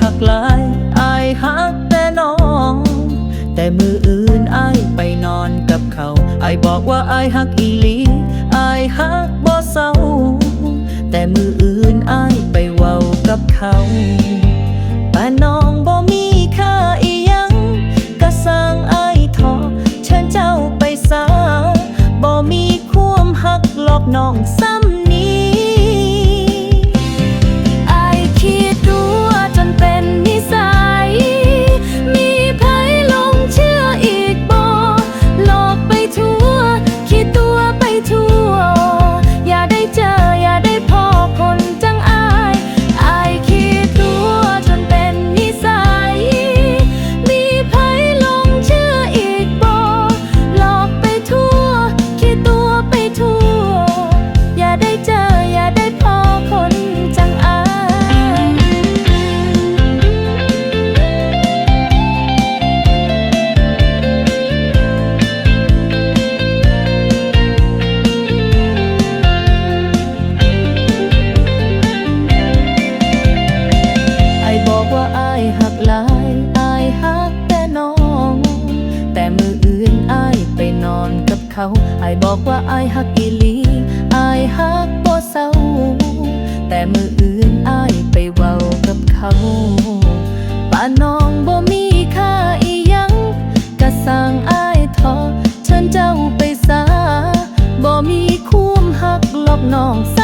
หักหลายอายหักแต่น้อง แต่มืออื่นอายไปนอนกับเขาอายบอกว่าอายหักอีหลีอายหักบ่เศร้า แต่มืออื่นอายไปเว้ากับเขาแต่น้องบ่มีค่าอียังก็สร้างอายทอเชิญเจ้าไปซาบ่มีความหักหลอกน้องซ้ำาไอบอกว่าไอฮักอีลีไอฮักบ่เศร้า แต่มืออื่นไอไปเว้ากับเขาป่าน้องบ่มีค่าอียังกะสั่งไอทอเชิญเจ้าไปซาบ่มีคุ้มฮักลอกน้องส